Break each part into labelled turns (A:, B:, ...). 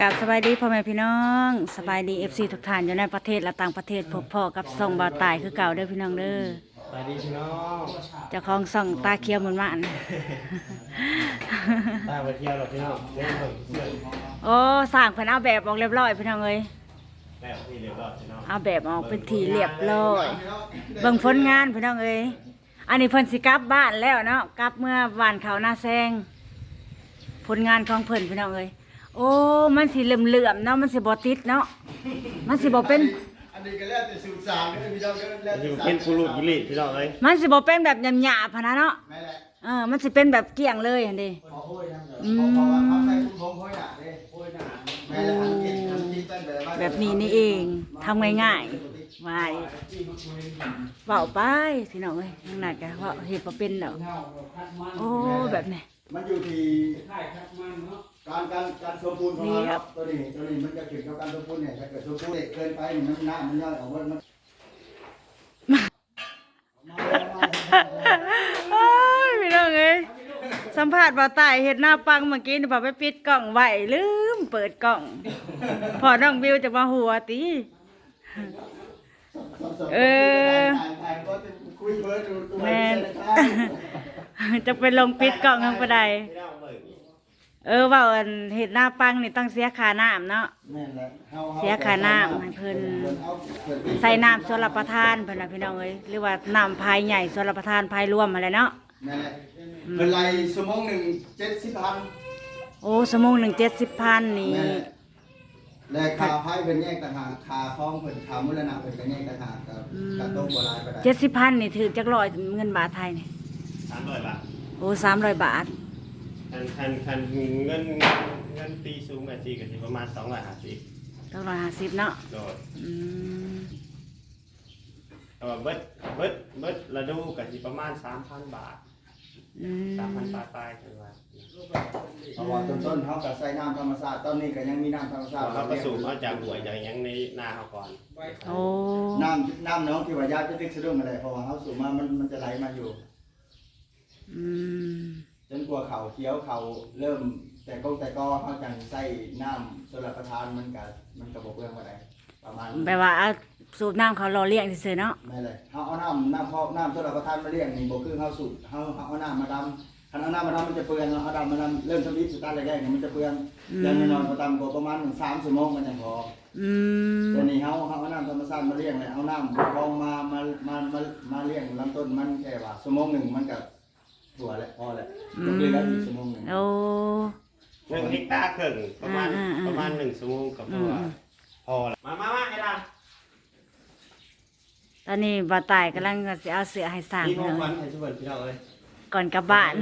A: กับสบายดีพ่อแม่พี่น้องสบายดีเอฟซีทุกท่านอยู่ในประเทศและต่างประเทศพบพ่อกับส่องบ่าวตายคือเก่าเด้อพี่น้องเด้อ
B: ไปดีพี่น้อง
A: เจ้าของส่องตาเขียวเหมือนมัน
B: ตามไปเที่ยวหรอพี่น้องเล่นเพิ่มเพื่อน
A: โอ้สร้างเพิ่นเอาแบบออกเรียบร้อยพี่น้องเอ้ย
B: แล้วพี่เรียบร้อยพี่น้อง
A: เอาแบบออกเป็นทีเรียบร้อยเบิ่งผลงานพี่น้องเอ้ยอันนี้เพิ่นสิกลับบ้านแล้วเนาะกลับเมื่อวานเขาหน้าแซงผลงานของเพิ่นพี่น้องเอ้ย โอ้ มันสิเหลื่อมๆเนาะ มันสิบ่ติดเนาะ มันสิบ่เป็น
C: อันนี้ก็แล้วแต่สูตรสามก็มีเราก็แล้ว
B: อยู่
C: แต่
B: เป็นผู้ลูกยุริพี่น้องเอ้ย
A: มันสิบ่เป็นแบบหยาบๆพะนะเนาะ
C: ไม่แหละ
A: เออ มันสิเป็นแบบเกลี่ยงเลยหั่นดิ
C: ขอโอ้ยนะเดี๋ยวขอขอว่าเขาใส่คุ้มผมโอ้ยหนาเด้โอ้ยหนาแม่ละอันกินอันกินตั้งแต่ว่า
A: แบบนี้นี่เองทำง่ายๆไว้เบาไปพี่น้องเอ้ยยังหนักอะเว่าเห็ดบ่เป็นดอกโอ้ แบบนี้
C: มันอยู่ที่การการการสมบูรณ์ของ
A: นี่
C: มัน
A: ค
C: ค
A: รั
C: รับบตัวนี้ตัวนี้มันจะเกี่ยวกับการสมบูรณ์เนี่ยถ้าเกิดสมบูรณ์เกินไปมันน้ำมันย่อยออกมามัน
A: โอ้ยพี่น้องเอ้ยสัมภาษณ์บ่าวตายเห็ดหน้าปังเมื่อกี้นี่บ่าไปปิดกล้องไว้ลืมเปิดกล้อง พอน้องบิวจะมาหัวติเออ
C: ถ่ายก็จะคุยเบิร์ดดูตัว
A: แม่น
C: เอง
A: จะไปลงปิดกล้องทางบ่ได้
B: พี่น้องเบิ่ง
A: เออว่าอันเห็ดหน้าปังนี่ต้องเสียค่าน้ำเนาะ
C: แม่นแหละฮาฮา
A: เสียค่าน้ำให้เพิ่น
C: เอาเพิ่น
A: ใส่น้ำส่วนรับประทานเพิ่นน่ะพี่น้องเอ้ยหรือว่าน้ำพายใหญ่ส่วนรับประทานพายรวมอะไรเนาะ
C: นั่นแหละเป็นไรชั่วโมงหนึ่งเจ็ดสิบพัน
A: โอ้สมงหนึ่งเจ็ดสิบพันนี่
C: แม่และคาไพ่เป็นแยกต่างหากคาคล้องเป็นคามุลนาเป็นแยกต่างหากกับกับโต๊ะโบราณก็ได้
A: เจ็ดสิบพันนี่ถือจักร้อยเงินบาทไทยนี่
B: สามร้อยบาท
A: โอ้สามร้อยบาท
B: คันคันคันเงินเงินตีสูงแบบสี่ก็สิประมาณสองร้อยห้าสิบ
A: ต้องร้อยห้าสิบเนาะ
B: โดด
A: อืม
B: เออเบิดเบิดเบิดระดูก็สิประมาณสามพันบาท
A: อืม
B: สามพันบาทไปกันว่า
C: เพราะว่าต้นต้นเขากับใส่น้ำธรรมชาติตอนนี้ก็ยังมีน้ำธรรมชาติ
B: เขาก็สูบเอาจากหัวยจากหยังในหน้าเขาก่อน
A: โอ้
C: น้ำน้ำน้องที่ว่ายาจะตึกสะดุ้งอะไรเพราะว่าเขาสูบมามันมันจะไหลมาอยู่
A: อืม
C: จนกว่าเขาเคี้ยวเขาเริ่ม แต่ก็แต่ก็เขาจังใส่น้ำสลับประทานมันกับมันกับบกเรื่องว่าไดประมาณ
A: แปลว่าเอาสูบน้ำเขารอเลี้ยงซื่อๆเนาะ
C: ไม่เลยเขาเอาน้ำน้ำพอกน้ำสลับประทานมาเลี้ยงนี่บกคือเขาสูบเขาเขาเอาน้ำมาดำคันเอาน้ำมาดำมันจะเปลืองเอาดำมาดำเริ่มสวิตช์สตาร์ทแรกๆเนี่ยมันจะเปลืองยังไม่นอนพอดำกว่าประมาณหนึ่งสามชั่วโมงมันยังพอ
A: อืม
C: เดี๋ยวนี้เขาเขาเอาน้ำธรรมชาติมาเลี้ยงเลยเอาน้ำคลองมามามามามาเลี้ยงลำต้นมันแค่ว่าชั่วโมงหนึ่งมันกับ ถั่วแหละพอแหละจะเปลืองได้อีกชั่วโมงหนึ่ง
A: โอ้
B: หนึ่งเฮกตาร์ครึ่งประมาณ
A: อ่าอ่าอ่า
B: ประมาณหนึ่งชั่วโมงกับตัว
A: อืม
B: พอละมามามาไอ้ล่ะ
A: ตอนนี้บ่าวตายกำลังจะเอาเสือให้สร้าง
B: มีข
A: พี่
B: อง
A: น้อง
B: ขวัญให้ทุกคนพี่น้องเอ้ย
A: ก่อนกลับบ้าน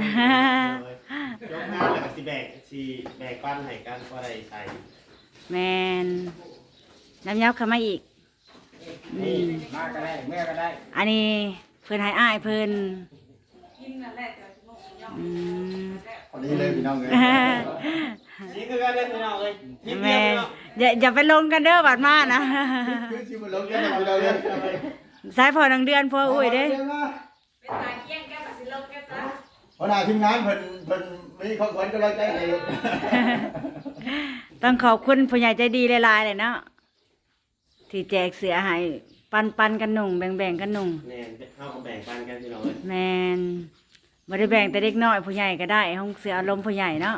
B: ยกงานแล้วก็สิแบกสิแบกปั้นให้กันก็ได้ใส่
A: แมนน้ำยับเข้ามาอีก
B: นี่
C: มาก็ได้แม่ก็ได้
A: อันนี้เพิ่นให้อ้ายเพิ่น อืม
C: พอดีเลยพี่น้องเลย
B: นี่คือการเล่นพี่น้องเอ้ยทิป
A: แม
B: เดียวนพี่น้อง
A: อย่าอย่าไปลงกันเด้อบัดมานะ
C: คือชิมันลงกันเราเลย
A: สายพอนังเดือนพออุ้ยเด้
D: เป็นตาเกี้ยงแก้ปัสสิลมแก้จ้า
C: พอหน้าทีมงานเพิ่นเพิ่นมีของขวัญก็เลยใจให้
A: ต้องขอบคุณผู้ใหญ่ใจดีหลายๆเลยเนาะที่แจกเสือให้ปันปันๆกันหนุ่งแบ่งแบ่งๆกันหนุ่ง
B: แน่นเข้ากับแบ่งปันกันพี่น้องเอ้ย
A: แมน บ่ได้แบ่งแต่เด็กน้อยผู้ใหญ่ก็ได้ห้องเสืออารมณ์ผู้ใหญ่เนาะ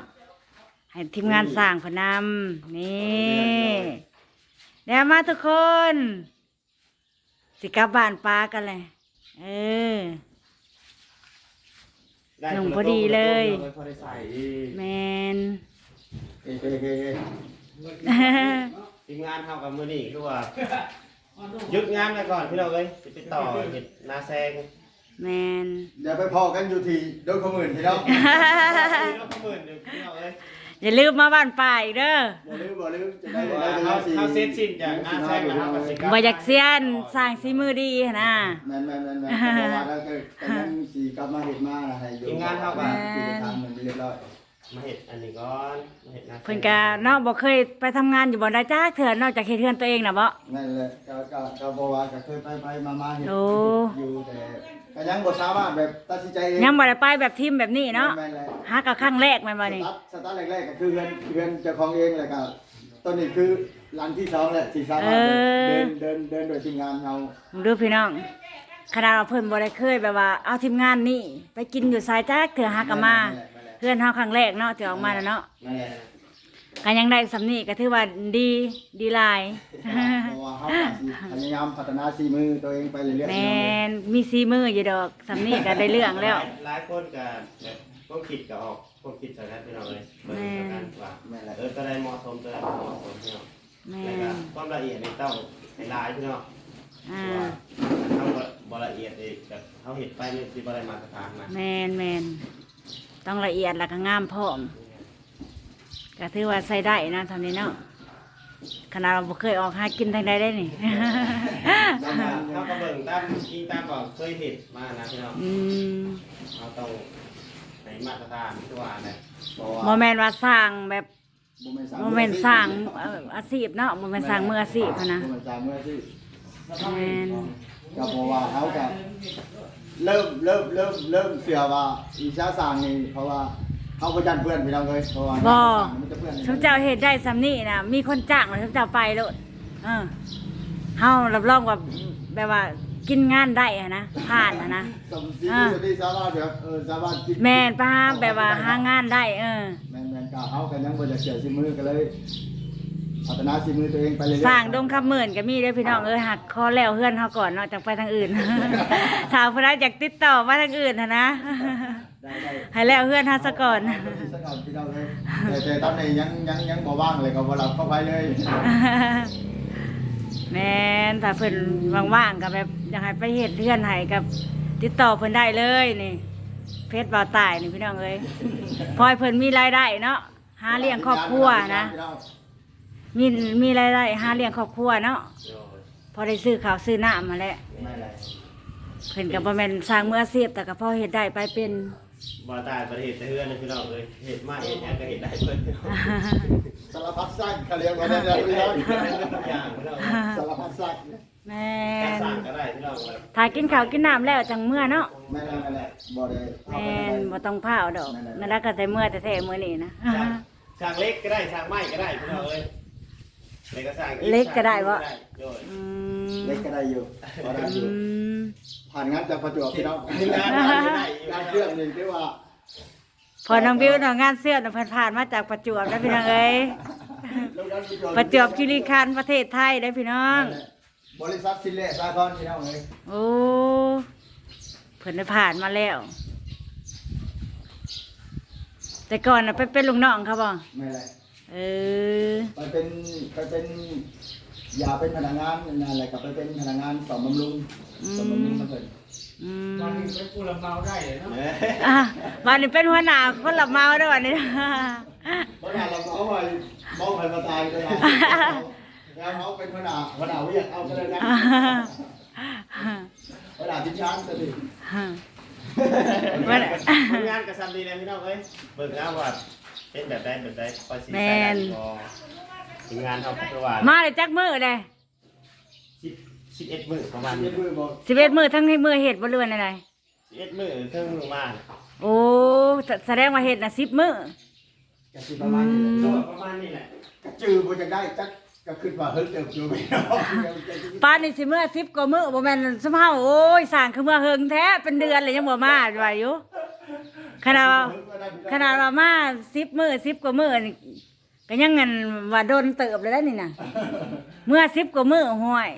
A: ให้ทีมงานสร้างเพนนำนี่เดี๋ยวมาทุกคน สิกลับบ้านป้ากันเลยเออ
B: ได้
A: หนุ่มพอดีเลย
B: พอได้ใส่
A: แมน
C: เฮ้ยเฮ้ยเฮ้ยเฮ้ย
B: ทีมงานเข้ากับมือนี่คือว่าหยุดงานไปก่อนพี่น้องเอ้ยสิไปต่อเห็ดนาแซง
A: แมน
C: เดี๋ยวไปพอกันอยู่ที่โดนขมื่นพี่น้อง
B: พี่น้องหมื่นหนึ่งพี่น้องเอ้ย
A: อย่าลืมมาบ้านป้าอีกเด้อ
C: บ่ลืมบ่ลืมจะได้
B: ว่าเขาเขาเซ็ตสิ้นจากนาแซงแล้วครับสิกลั
A: บ่อยากเสียนสร้างสีมือดีหั้นนะ
C: แม่นแม่นแม่นแม่นเพราะว่าแล้วก็กำลังสีกลับมาเห็ดมานะให้อยู่ที่ทางมันเรียบร้อย
B: มาเห็ดอันนี้ก่อนมาเห็ดนาแซง
A: เพิ่นก็เนาะบ่เคยไปทำงานอยู่บ่ได้จ้าเถื่อนนอกจากเฮ็ดเทือนตัวเองน่ะบ่
C: นั่นแหละก็ก็ก็บอกว่าก็เคยไปไปมามาเห็ด
A: โอ้
C: อยู่แต่ ก็ยังบ่สามารถแบบตัดสินใจเอง
A: ยังบ่ได้ไปแบบทีมแบบนี้เนาะ
C: แม่นแหละ
A: หากับครั้งแรกแม่นบ่นี่
C: สตาร์ทสตาร์ทแรกๆก็คือเฮือนเฮือนเจ้าของเองเลยก็ตอนนี้คือหลังที่สองแหละที่สามารถเดินเดินเดินโดยทีมงานเรา
A: มึงดูพี่น้องขนาดเราเพิ่นบ่ได้เคยแบบว่า เอาทีมงานนี่ไปกินอยู่สายจักเถื่อฮักกะมาเพื่อนเฮาครั้งแรกเนาะที่ออกมาแล้วเนาะ
B: นั่นแหละ
A: ก็ยังได้สำนี้ก็ถือว่าดีดีหลาย
C: เพราะว่าเขาก็สิพยายามพัฒนาสีมือตัวเองไปเรื่อยๆ
A: แมนมีซีมืออยู่ดอกสำนี้ก็ได้เรื่องแล้ว
B: หลายคนก็แบบพวกคิดก็ออกพวกคิดใส่กันพี่น้องเลยเบิ่งกันว่า
C: แม่นแหละ
B: เออตัวใดเหมาะสมตัวใดบ่เหมาะสมพี่น้อง
A: แม
B: แล้วก็
A: น
B: ความละเอียดนี่ต้องให้หลายพี่น้อง
A: อ่า
B: ว่าทำบ่บ่ละเอียดเองแบบเขาเห็ดไปมันสิบ่ได้มาตรฐานนะ
A: แมนแมนต้องละเอียดแล้วก็งามพร้อม ก็ถือว่าใส่ได้นะทำนี้เนาะขนาดเราบ่เคยออกหากินทางใดได้นี่
B: เขาก็เบิ่งตามอิงตามก็เคยเห็ดมานะพี่น้อง
A: อืม
B: เราต้องให้มาตรฐานที่ว่าเนี่ย
C: เพราะว่า
A: โมเมนว่าสร้างแบบ
C: บ่แม่น
A: โมเมนสร้างเอ่ออาชีพเนาะโมเมนสร้างมืออาชีพหั้นนะ
C: บ่แม่นสร้างมืออาชีพ
A: แมน
C: ก็เพราะว่าเขาก็เริ่มเริ่มเริ่มเริ่มเสียว่าอีชาสร้างนี่เพราะว่า เขาก็ยันเพื่อนพี่น้องเลยเพราะว่า
A: บ่
C: มันจะเพื่อน
A: สมเจ้าเฮ็ดได้สำนี่นะมีคนจ้างแล้วสมเจ้าไปโลดเออเฮารับรองว่าแบบว่ากินงานได้อะนะผ่านอะนะ
C: สมจริงที่ที่สามารถแบบเออสามารถกิน
A: แม่นป้าแบบว่าหางานได้เออ
C: แม่นแม่นก็เขาก็ยังบ่จะเสียสิมือก็เลยพัฒนาสิมือตัวเองไปเรื่อยๆ
A: สร้างดงคำหมื่นก็มีเด้อพี่น้องเอ้ยหักคอแล้วเฮือนเฮาก่อนเนาะจังไปทางอื่นถ้าผู้ใดอยากติดต่อมาทางอื่นนะนะ
C: ได้ได้
A: ให้แล้วเฮือนเฮาซะก่อน
C: สักก่อนพี่น้องเลยแต่แต่ตอนนี้ยังยังยังบ่ว่างเลยก็บ่รับเข้าไปเลย
A: แม่นถ้าเพิ่นว่างๆก็แบบอยากให้ไปเฮ็ดเฮือนให้กับติดต่อเพิ่นได้เลยนี่เพชรบ่าวตายนี่พี่น้องเอ้ยพอให้เพิ่นมีรายได้เนาะหาเลี้ยงครอบครัวนะมีมีรายได้หาเลี้ยงครอบครัวเนาะ
B: โอ้ย
A: พอได้ซื้อข้าวซื้อน้ำมาแหล้ว
C: ไม่ไร
A: เพิ่นก็บ่แม่นสร้างมืออาชีพแต่ก็พอเฮ็ดได้ไปเป็น
B: บ่ตายประเทศแต่เฮือนนะพี่น้องเลยเห็ดมาเห็ดหยังก็เห็ดได้เพิ่นพี่น้อง
C: สารพัดสร้างเขาเรียกว่าได้เลยพี่น้อง
B: ทุกอย่างพี่น้อง
C: สารพัดสร้าง
A: แม่
B: การ
A: น
B: สร้างก็ได้พี่น้องเลย
A: ถ้ากินข้าวกินน้ำแล้วจังเมื่อเนาะ
C: แม่นแม่นแหละบ่ได้เอา
A: แม่
C: ไป
A: นบ่ต้องพาเอาดอกนั่นแล้วก็แต่เมื่อแต่แท้มื้อนี้นะ
B: สร้างสร้างเล็กก็ได้สร้างไม้ก็ได้พี่น้องเลยเล็กก็สร้างอี
A: เล็กก็ได้วะ
B: โดย
A: อื
C: เล็ก
A: ม
C: ก็ได้อยู่พอได้อยู่
A: อืม
C: ผ่านงานจากประจวบพี่น้อง
B: ทีมงานทำก็ได้อยู่
C: งานเครื่องนี่ที่ว่า
A: พอน้องบิวเนาะงานเสื้อน่ะเพิ่นผ่านมาจากประจวบนะพี่น้องเอ้ย
C: โรงงานประจวบ
A: ประจวบคีรีขันธ์ประเทศไทยได้อพี่น้อง
C: บริษัทซิลเล่สาครพี่น้องเลย
A: โอ้เพิ่นได้ผ่านมาแล้ว แต่ก่อนน่ะไปเป็นลูกน้องเขาบ่
C: ไม่ไร
A: เออ
C: ไปเป็นไปเป็น อย่าเป็นพนักงานนั่นแหละกับไปเป็นพนักงานสอมบำรุง สอมบำรุงมาเถิด
A: อืม
E: วันนี้เป็นผู้รับเหมาได้เลยเนาะ
B: เอ้ย
A: อะวันนี้เป็นหัวหน้าคนหลับเมาด้วยวันนี้
C: เพราะว่าเราเอาไว้มองไปมาตายเลยนะแล้วเขาเป็นพนักพนักวิทยาเอาไปเลยนะพนักทิศช้างจะดิ
A: วัน
B: ผลงานกับซัมดีเลยพี่น้องเอ้ยเบิ่งเอาว่าเป็นแบบใดแบบใดคอยสี
A: แม่น
B: พอทีมงานเขาก็ว่า
A: มาเลยจักมือเลย
B: สิบสิบเอ็ดมื้อประมาณ
C: เรี
B: นี้
C: ยกมือบอก
A: สิบเอ็ดมือทั้งให้มือเห็ดบ่เรือนอะไร
B: สิบเอ็ดมื้อเพิ่งมา
A: โอ้แสแสดงว่าเห็ดนะสิบมือก
C: ระสิประมาณนี้
B: ก็
C: แหละ
B: ประมาณนี้แหละ
C: กระจือบ่จะได้จักก็ขึ้นว่าเฮิร์ตเติบอยู่พี่น้อง
A: ป้านนี่สิเมื่อสิบกว่ามือบ่แม่นสมเฮาโอ้ยสร้างคือเมื่อเฮิงแท้เป็นเดือนเลยยังบ่มาว่าอยู่ขนาดว่าขนาดว่ามาสิบมือสิบกว่ามือนี่ก็ยังเงินว่าโดนเติบเลยได้นี่น่ะเมื่อสิบกว่ามือห้วย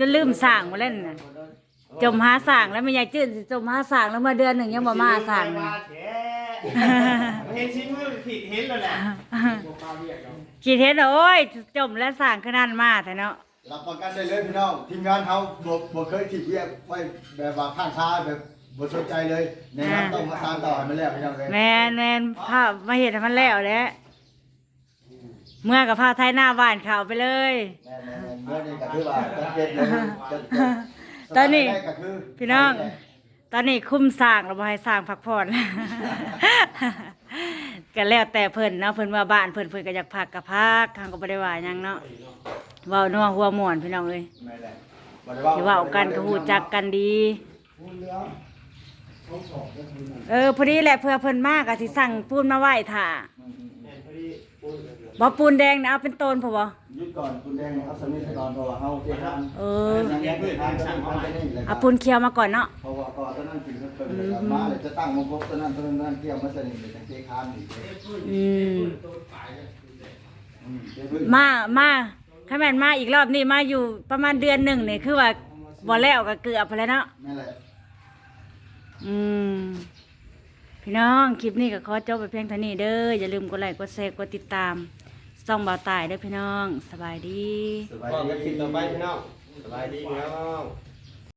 A: จะลืมสร้างมาเล่นน่ะจมหาสร้างแล้วไม่ยายจื้นสิจมหาสร้างแล้วมาเดือนหนึ่งยังบ่มาสร้าง
B: ว่า
A: น่ะ
B: แท้เห็นชิ้นมือผิดเห็นแล้วแหละ
A: คิดเห็นโอ้ยจมและสร้างขนาดมาแต่เนาะ
C: รับประกันได้เลยพี่น้องทีมงานเขาบ่บ่เคยทิ้งเวียกไว้แบบว่าข้างคาแบบบ่สนใจเลยแนะนำต้องมาตามต่อให้มันแล้วพี่น้องเลย
A: แมนแมนภาพมาเห็นให้มันแล้วแหล้ว เมื่อกับผ้าไทยหน้าบ้านเขาไปเลย
C: แม่นๆๆเมื่อนี้ก็คือว่าจัดเก็บเลยจัดเก็บ
A: ตอนนี้
C: สถาได้ก็คือ
A: พี่น้องตอนนี้คุ้มสร้างเราบ่ให้สร้างพักผ่อน ก็แล้วแต่เพิ่นเนาะเพิ่นว่าบ้านเพิ่นเพิ่นก็อยากพักก็พักทางก็บ่ได้ว่าหยังเนาะเว้านัวหัวม่วนพี่น้องเอ้ย
C: แม่นแหละบ่ได้
A: ที่เว้ากันก็ฮู้จักกันดี
C: พูดแล้วเขาสอบก็คือนั่น
A: เออพอดีแหละเพื่อเพิ่นมากก็สิสั่งปูนมาไหว้ท่า
C: อืม
B: แม่ นพอดี
A: บ่ปูนแดงนะเอาเป็นโตนพอบ่
C: ยึดก่อนคุณแดงเอาสมิธก่อนเพราะว่าเฮาเททาน
A: เออ
C: ยังแยกทานก็ต้องทานไปนี่เลยค
A: เอา
C: รับ
A: ปูนเคียวมาก่อนเนาะ
C: เพราะว่าก่อนตอนนั้นกินเพิ่นเลยครับมาเลยจะตั้งมาพบตอนนั้นตอนนั้นเกี่ยวมาสนิทเลยจังเทคานอีกเลย
A: อืม
C: อืมเดี๋ยวเพิ่น
A: มามาถ้าแม่นมาอีกรอบนี่มาอยู่ประมาณเดือนหนึ่งนี่คือว่าบ่แล้วก็เกือบไปแล้วเนาะ
C: นั่นแหละ
A: อืมพี่น้อง คลิปนี้ก็ขอจบไปเพียงเท่านี้เด้ออย่าลืมกดไลค์กดแชร์กดติดตาม ส่องเบาตายเด้อพี่น้อง สบายดี
B: พอกันคลิปต่อไปพี่น้องสบายดีพี่น้อง